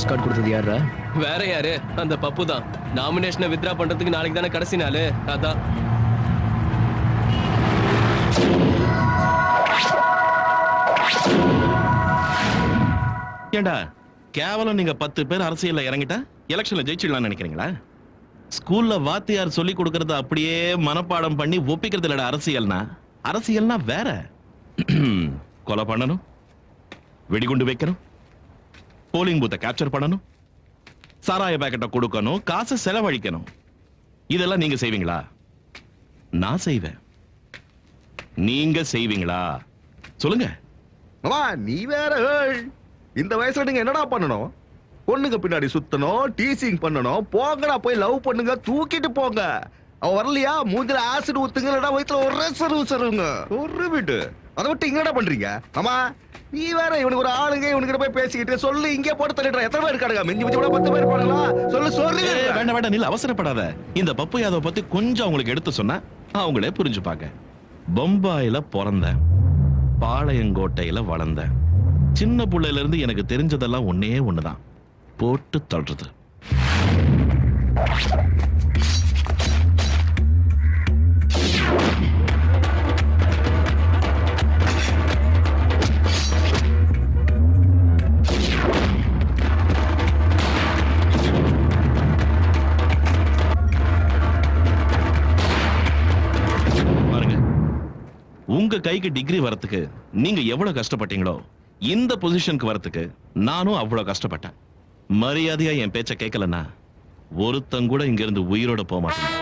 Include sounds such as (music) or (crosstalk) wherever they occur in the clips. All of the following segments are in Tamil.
எஸ்கார்ட் கொடுத்தது யாரா வேற யாரு? அந்த பப்பு தான். நாமினேஷனை வித்ரா பண்றதுக்கு நாளைக்கு தானே கடைசி நாள். அதான். ஏண்டா கேவலம் நீங்க பத்து பேர் அரசியல்ல இறங்கிட்டா? எலெக்ஷன்ல ஜெயிச்சிடலாம்னு நினைக்கிறீங்களா? ஸ்கூல்ல வாத்தியார் சொல்லி கொடுக்கறத அப்படியே மனப்பாடம் பண்ணி ஒப்பிக்கிறது இல்லடா அரசியல்னா. அரசியல்னா வேற. (clears throat) கொலை பண்ணணும். வெடிகுண்டு வைக்கணும். போலிங் பூத்தை கேப்சர் பண்ணணும். சாராய பேக்கெட்டை கொடுக்கணும். காசு செலவழிக்கணும். இதெல்லாம் நீங்க செய்வீங்களா? நான் செய்வேன். நீங்க செய்வீங்களா? சொல்லுங்க. மாமா நீ வேற இந்த வயசுல நீங்க என்னடா பண்ணணும்? பொண்ணுங்க பின்னாடி சுத்தணும் டீசிங் பண்ணணும். போங்கடா போய் லவ் பண்ணுங்க தூக்கிட்டு போங்க. அவன் வரலையா? மூஞ்சில ஆசிட் ஊத்துங்க இல்லடா வயித்துல ஒரே சருவு சருவுங்க ஒரு வீட்டு. அதை விட்டு இங்கடா பண்றீங்க? ஆமா நீ வேற இவனுக்கு ஒரு ஆளுங்க இவனுக்கு போய் பேசிக்கிட்டு சொல்லு இங்கே போட்டு தள்ளிடுற. எத்தனை பேர் இருக்காடுங்க மிஞ்சி மிஞ்சி கூட பத்து பேர் போடலாம் சொல்லு சொல்லு. வேண்டாம் வேண்டாம் நீல அவசரப்படாத. இந்த பப்பு யாதவ பத்தி கொஞ்சம் அவங்களுக்கு எடுத்து சொன்னா அவங்களே புரிஞ்சுப்பாங்க. பம்பாயில பிறந்தேன். பாளையங்கோட்டையில வளர்ந்தேன். சின்ன பிள்ளையில இருந்து எனக்கு தெரிஞ்சதெல்லாம் ஒன்னே ஒண்ணுதான். போட்டு தள்ளுறது. கைக்கு டிகிரி வரத்துக்கு நீங்க எவ்வளவு கஷ்டப்பட்டீங்களோ இந்த பொசிஷனுக்கு வரத்துக்கு நானும் அவ்வளவு கஷ்டப்பட்டேன். மரியாதையா என் பேச்ச கேட்கலன்னா ஒருத்தங்க கூட இங்க இருந்து உயிரோட போக மாட்டேன்.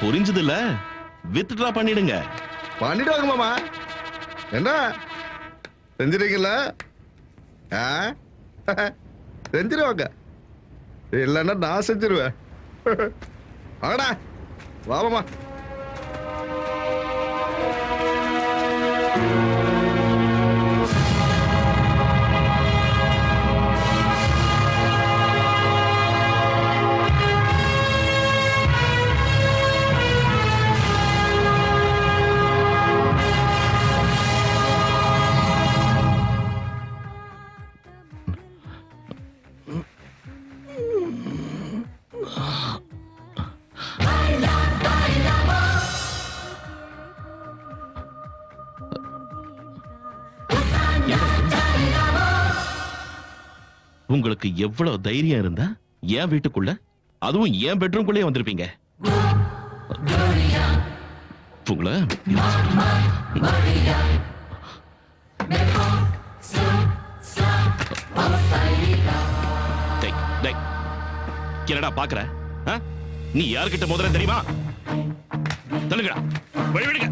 புரிஞ்சது இல்ல வித்ட்ரா பண்ணிடுங்க. பண்ணிடுவாங்க மாமா. என்ன? செஞ்சிருக்கீங்கள? செஞ்சிருவாங்க. இல்லைன்னா நான் செஞ்சிருவேன். வாங்கடா. வா மாமா உங்களுக்கு எவ்வளவு தைரியம் இருந்தா என் வீட்டுக்குள்ள அதுவும் என் பெட்ரூம்குள்ளே வந்திருப்பீங்க. உங்களை என்னடா பாக்குற? நீ யார்கிட்ட முதல்ல தெரியுமா? சொல்லுங்கடா வழி விடுங்க.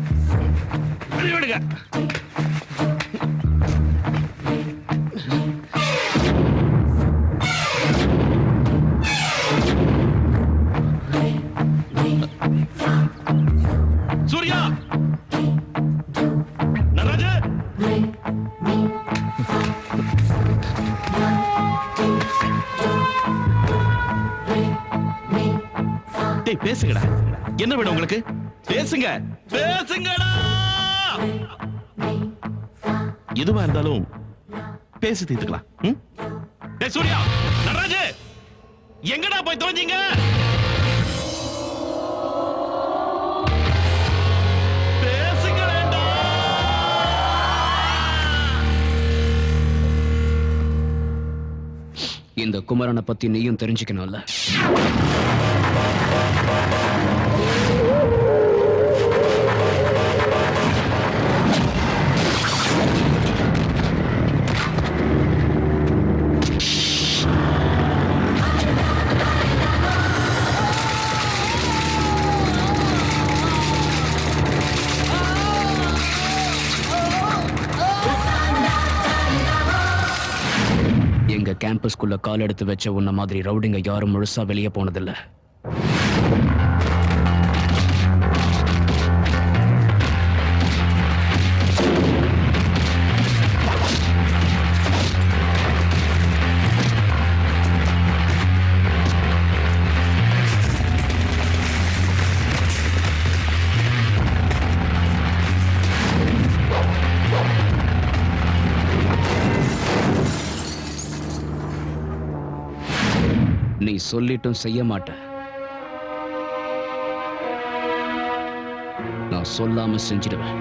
டேய் பேசுங்கடா. என்ன வேணும் உங்களுக்கு? பேசுங்க. பேசுங்கடா. எதுவா இருந்தாலும் பேசி தீர்த்துக்கலாம். ம்? டேய் சூர்யா நடராஜ எங்கடா போய் தொலைஞ்சீங்க? இந்த குமரனை பத்தி நீயும் தெரிஞ்சுக்கணும்ல. கேம்பஸ்குள்ள கால் எடுத்து வச்ச உன்ன மாதிரி ரவுடிங்க யாரும் முழுசா வெளியே போனதில்ல. சொல்லிட்டும் செய்ய மாட்டேன். நான் சொல்லாம செஞ்சிடுவேன்.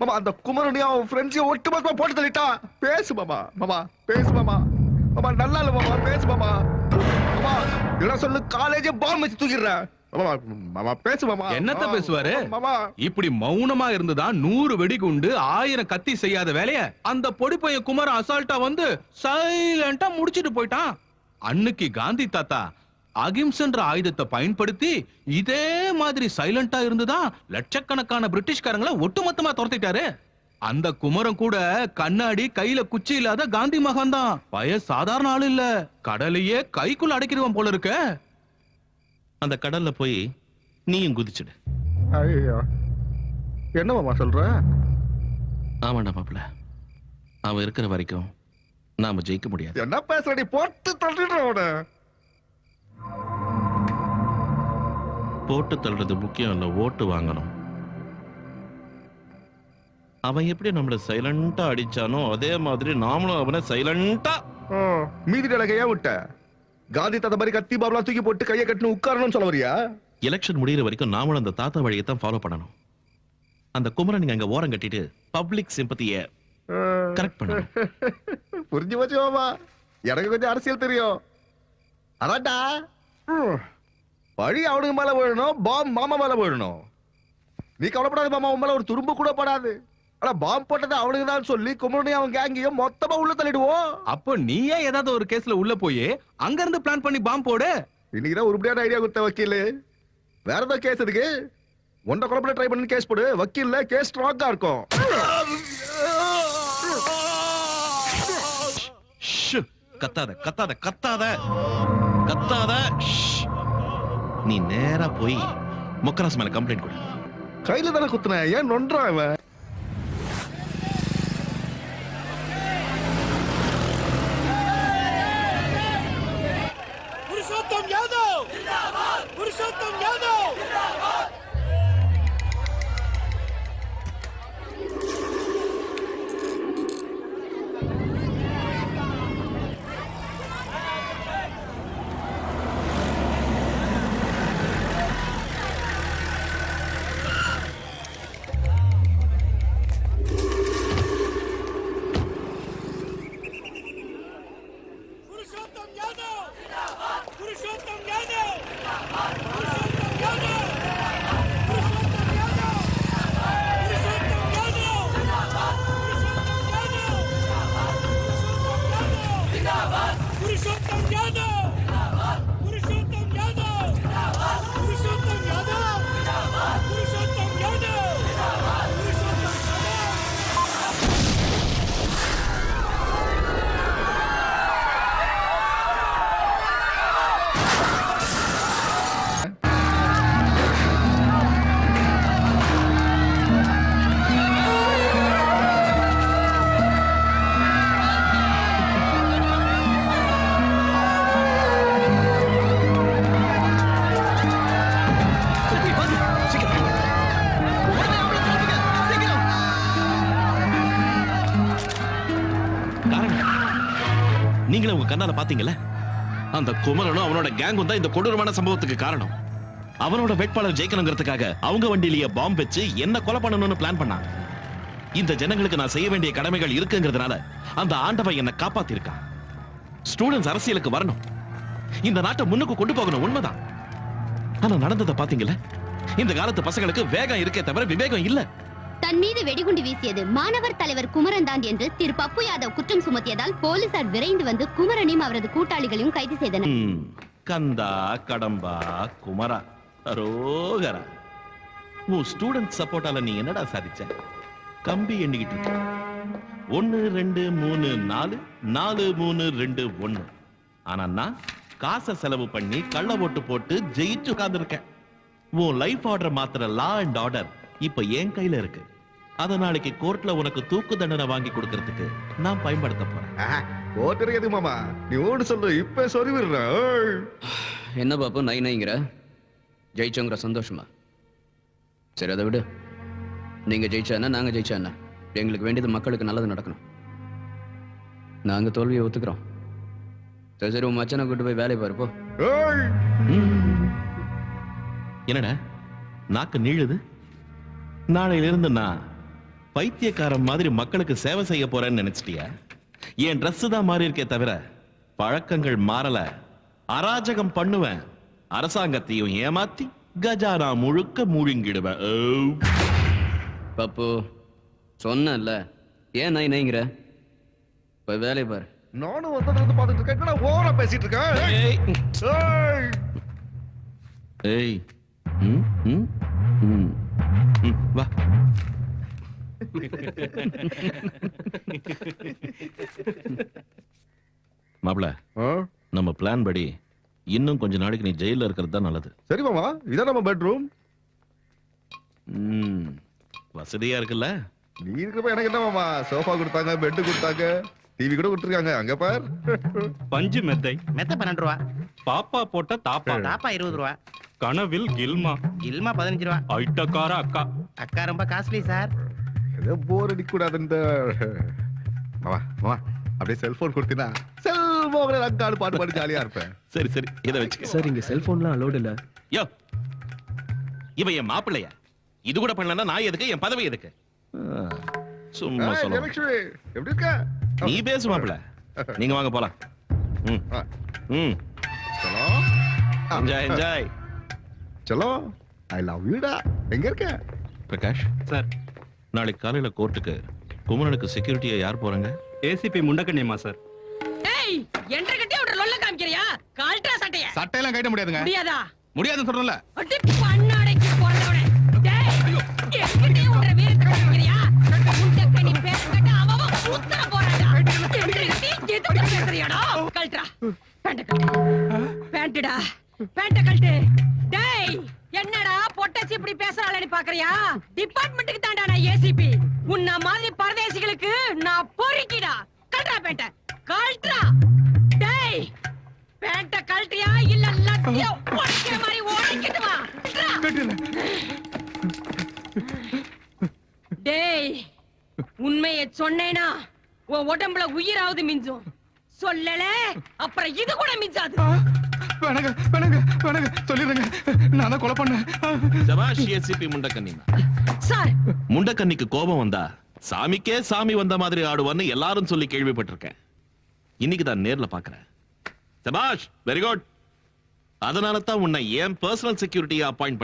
மாமா அந்த குமரனையும் அவன் ஃப்ரெண்ட்ஸையும் ஒட்டுமொத்தமா போட்டு தள்ளிட்டான் பேசு மாமா மாமா பேசு மாமா. மாமா நல்லா இல்ல மாமா பேசு மாமா. மாமா என்ன சொல்லு காலேஜே பாம்பு வச்சு தூக்கிடுறேன். என்னத்த பேசுவாரு? இப்படி மௌனமா இருந்துதான் நூறு வெடிகுண்டு ஆயிரம் கத்தி செய்யாத வேலைய? அந்த பொடி பையன் குமார அசால்ட்டா வந்து சைலண்டா முடிச்சிட்டு போயிட்டான். அன்னைக்கு காந்தி தாத்தா அகிம்சன்ற ஆயுதத்தை பயன்படுத்தி இதே மாதிரி சைலண்டா இருந்துதான் லட்சக்கணக்கான பிரிட்டிஷ்காரங்களை ஒட்டுமொத்தமா துரத்திட்டாரு. அந்த குமரன் கூட கண்ணாடி கையில குச்சி இல்லாத காந்தி மகான் தான் பய சாதாரண ஆளு இல்ல. கடலையே கைக்குள்ள அடைக்கிறவன் போல இருக்க. அந்த கடல்ல போய் நீயும் குதிச்சுடு. ஐயோ. என்ன மாமா சொல்ற? ஆமாண்டா மாப்பிள்ள. அவன் இருக்கிற வரைக்கும் நாம ஜெயிக்க முடியாது. என்ன பேசுற நீ? போட்டு தள்ளிடுற போட்டு தள்ளுறது முக்கியம் இல்ல ஓட்டு வாங்கணும். அவன் எப்படி நம்மள சைலண்டா அடிச்சானோ அதே மாதிரி நாமளும் அவனை சைலண்டா மீதி ஏன் விட்ட? காந்தி தாத்தா மாதிரி கத்தி பாபலாம் தூக்கி போட்டு கையை கட்டணும் உட்காரணும்னு சொல்ல வரியா? எலெக்ஷன் முடியிற வரைக்கும் நாமளும் அந்த தாத்தா வழியை தான் ஃபாலோ பண்ணணும். அந்த குமரன் அங்க ஓரம் கட்டிட்டு பப்ளிக் சிம்பத்திய கரெக்ட் பண்ணணும். (laughs) புரிஞ்சு போச்சு மாமா எனக்கு கொஞ்சம் அரசியல் தெரியும். அதான்டா. பழி அவனுக்கு மேல விழணும் பாம் மாமா மேல விழணும். நீ கவலைப்படாத மாமா உன் மேல ஒரு துரும்பு கூட படாது. ஆனா பாம் போட்டது அவனுக்கு தான் சொல்லி குமரனையும் அவன் கேங்கையும் மொத்தமா உள்ள தள்ளிடுவோம். அப்போ நீயே ஏதாவது ஒரு கேஸ்ல உள்ள போய் அங்க இருந்து பிளான் பண்ணி பாம்பு போடு. இன்னைக்கு தான் உருப்படியான ஐடியா கொடுத்த வக்கீல். வேற ஏதோ கேஸ் இருக்கு ஒன்றை குழப்பல ட்ரை பண்ணி கேஸ் போடு. வக்கீல்ல கேஸ் ஸ்ட்ராங்கா இருக்கும். கத்தாத கத்தாத கத்தாத. கத்தாத. நீ நேரா போய் முக்கராஸ் மேல கம்ப்ளைண்ட் கொடு. கையில தானே குத்துன? ஏன் நொன்றான் இவன்? நீங்களே உங்க கண்ணால பாத்தீங்கல்ல? அந்த குமரனும் அவனோட கேங்கும் தான் இந்த கொடூரமான சம்பவத்துக்கு காரணம். அவனோட வேட்பாளர் ஜெயிக்கணுங்கிறதுக்காக அவங்க வண்டியிலேயே பாம்பு வச்சு என்ன கொலை பண்ணணும்னு பிளான் பண்ணான். இந்த ஜனங்களுக்கு நான் செய்ய வேண்டிய கடமைகள் இருக்குங்கிறதுனால அந்த ஆண்டவன் என்னை காப்பாத்திருக்கான். ஸ்டூடெண்ட்ஸ் அரசியலுக்கு வரணும். இந்த நாட்டை முன்னுக்கு கொண்டு போகணும் உண்மைதான். ஆனா நடந்ததை பாத்தீங்களா இந்த காலத்து பசங்களுக்கு வேகம் இருக்கே தவிர விவேகம் இல்ல. தன் மீது வெடிகுண்டு வீசியது மாணவர் தலைவர் குமரன் தான் என்று திரு பப்பு யாதவ் குற்றம் சுமத்தியதால் போலீசார் விரைந்து வந்து குமரனையும் அவரது கூட்டாளிகளையும் கைது செய்தனர். கந்தா கடம்பா குமரா ரோகரா உன் ஸ்டூடெண்ட் சப்போர்ட்டால நீ என்னடா சாதிச்ச? கம்பி எண்ணிக்கிட்டு இருக்க. ஒன்னு ரெண்டு மூணு நாலு நாலு மூணு ரெண்டு ஒன்னு. ஆனா நான் காசை செலவு பண்ணி கள்ள ஓட்டு போட்டு ஜெயிச்சு உட்கார்ந்திருக்கேன். உன் லைஃப் ஆர்டர் மாத்திர லா அண்ட் ஆர்டர் இப்ப என் கையில இருக்கு. அத நாளைக்கு கோர்ட்ல உனக்கு தூக்கு தண்டனை வாங்கி கொடுக்கறதுக்கு நான் பயன்படுத்த போறேன். எது மாமா? நீ ஓடு சொல்லு இப்ப சொல்லி விடுறேன் என்ன பாப்பு நை நைங்கிற ஜெயிச்சோங்கிற சந்தோஷமா? சரி அதை விடு. நீங்க ஜெயிச்சா என்ன நாங்க ஜெயிச்சா என்ன? எங்களுக்கு வேண்டியது மக்களுக்கு நல்லது நடக்கணும். நாங்க தோல்வியை ஒத்துக்கிறோம். சரி சரி உன் மச்சனை கூட்டு போய் வேலையை பாரு போ. ஏய். ம். என்னடா? நாக்கு நீழுது நாளையில இருந்து நான் பைத்தியக்காரன் மாதிரி மக்களுக்கு சேவை செய்ய போறேன்னு நினைச்சிட்டியா? என் Dress தான் மாறி இருக்கே தவிர பழக்கங்கள் மாறல. அராஜகம் பண்ணுவேன். அரசாங்கத்தையும் ஏமாத்தி கஜானா முழுக்க முழுங்கிடுவேன் ஓ. பப்பு சொன்னேன்ல ஏன் நை நைங்கிற? போய் வேலையை பாரு. நானும் இருந்து பார்த்துட்டு இருக்கேன். ஓவரா பேசிட்டு இருக்கேன் ஏய். ம், ம். ம், வா. (laughs) மாப்ள ஆ? நம்ம பிளான் படி இன்னும் கொஞ்ச நாளைக்கு நீ ஜெயில இருக்கிறது தான் நல்லது. சரி மாமா இதான் நம்ம பெட்ரூம் ம், வசதியா இருக்குல்ல? நீ இருக்கிறப்ப எனக்கு என்ன மாமா சோஃபா கொடுத்தாங்க பெட் கொடுத்தாங்க டிவி கூட கொடுத்துருக்காங்க அங்க பார். பஞ்சு மெத்தை. மெத்த பன்னெண்டு ரூபா. பாப்பா போட்ட தாப்பா. டாப்பா இருபது ரூபா. கனவில் கில்மா. இல்மா பதினஞ்சு ரூபா. ஐட்டக்கார அக்கா. அக்கா ரொம்ப காஸ்ட்லி சார். ஏதோ போர் அடிக்க கூடாதுன்ற மாமா மாமா அப்படியே செல்போன் கொடுத்தீங்கன்னா செல்போன் அங்காடு பாட்டு பாடி ஜாலியா இருப்பேன். சரி சரி இதை வச்சுக்க. சார் இங்க செல்போன்லாம் அலோடு இல்ல. யோ இவன் என் மாப்பிள்ளைய? இது கூட பண்ணலன்னா நான் எதுக்கு? என் பதவி எதுக்கு? சும்மா சொல்ல எப்படி இருக்க? நீ பேசு மாப்பிள்ள. நீங்க வாங்க போலாம். ம். ம். சலோ என்ஜாய் என்ஜாய் சலோ ஐ லவ் யூடா எங்க இருக்க? பிரகாஷ். சார் நாளைக்கு காலையில கோர்ட்டுக்கு குமரனுக்கு செக்யூரிட்டியா யார் போறாங்க? ஏசிபி முண்டக்கண்ணியம்மா சார். ஏய் என்ற கட்டி அவட லொல்ல காமிக்கிறியா? கால்ட்ரா சட்டைய. சட்டையெல்லாம் கட்ட முடியாதுங்க. முடியாதா? முடியாதுன்னு சொல்றல அடி பண்ணாடைக்கு போறவனே. டேய் என்கிட்டயே உன்ற வீரத்தை காமிக்கிறியா உண்டக்க நீ பேசக்கட்ட அவ அவ உத்தர போறாடா என்ற கட்டி எதுக்கு பேசுறியாடா? கல்ட்ரா பேண்ட கட்டு பேண்ட்டுடா. பேண்ட கட்டு என்னடா பொட்டச்சி இப்படி பேசுறாளேன்னு பாக்குறியா? டிபார்ட்மெண்ட்டுக்கு தான்டா நான் ஏசிபி உன்ன மாதிரி பரதேசிகளுக்கு நான் பொறுக்கிடா. கல்ட்ரா பேண்ட கல்ட்ரா டேய் பேண்ட கழட்டியா இல்ல லத்திய உடைக்கிற மாதிரி ஓடிக்கிட்டு வா. டேய் உண்மையை சொன்னேனா? உன் உடம்புல உயிராவது மிஞ்சும். சொல்லல அப்புறம் இது கூட மிஞ்சாது. வேணாங்க வேணாங்க. வேணாங்க சொல்லிடுங்க. நான் தான் கொலை பண்ணேன். சபாஷ் ஏசிபி முண்டக்கண்ணி. சார். முண்டக்கண்ணிக்கு கோபம் வந்தா சாமிக்கே சாமி வந்த மாதிரி ஆடுவான்னு எல்லாரும் சொல்லி கேள்விப்பட்டிருக்கேன். இன்னைக்கு தான் நேர்ல பாக்குறேன். சபாஷ் வெரி குட் அதனால தான் உன்னை ஏன் பர்சனல் செக்யூரிட்டியா அப்பாயிண்ட்